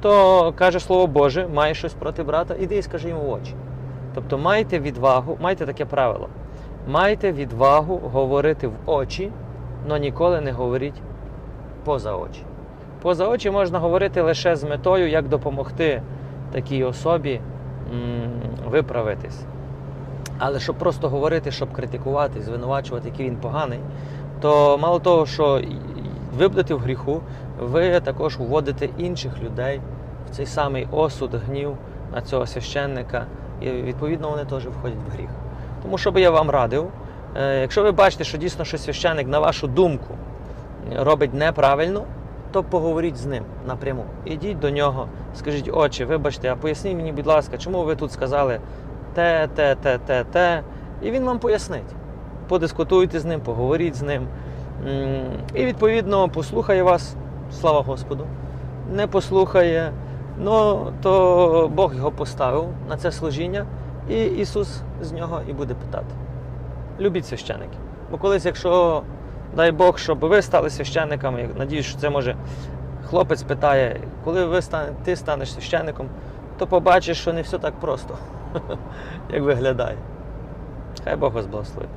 то каже Слово Боже, маєш щось проти брата, іди і скажи йому в очі. Тобто майте відвагу, майте таке правило. Майте відвагу говорити в очі, але ніколи не говоріть поза очі. Поза очі можна говорити лише з метою, як допомогти такій особі виправитись. Але щоб просто говорити, щоб критикувати, звинувачувати, який він поганий, то мало того, що ви будете в гріху, ви також вводите інших людей в цей самий осуд, гнів на цього священника, і відповідно вони теж входять в гріх. Тому що би я вам радив, е, якщо ви бачите, що дійсно що священник, на вашу думку, робить неправильно, то поговоріть з ним напряму. Ідіть до нього, скажіть, отче, вибачте, а поясніть мені, будь ласка, чому ви тут сказали те, те, те, те, те. І він вам пояснить. Подискутуйте з ним, поговоріть з ним. І відповідно послухає вас, слава Господу. Не послухає, ну то Бог його поставив на це служіння, і Ісус з нього і буде питати. Любіть священиків. Бо колись, якщо, дай Бог, щоб ви стали священниками, я надіюсь, що це може хлопець питає, коли ви стане, ти станеш священником, то побачиш, що не все так просто, як виглядає. Хай Бог вас благословить.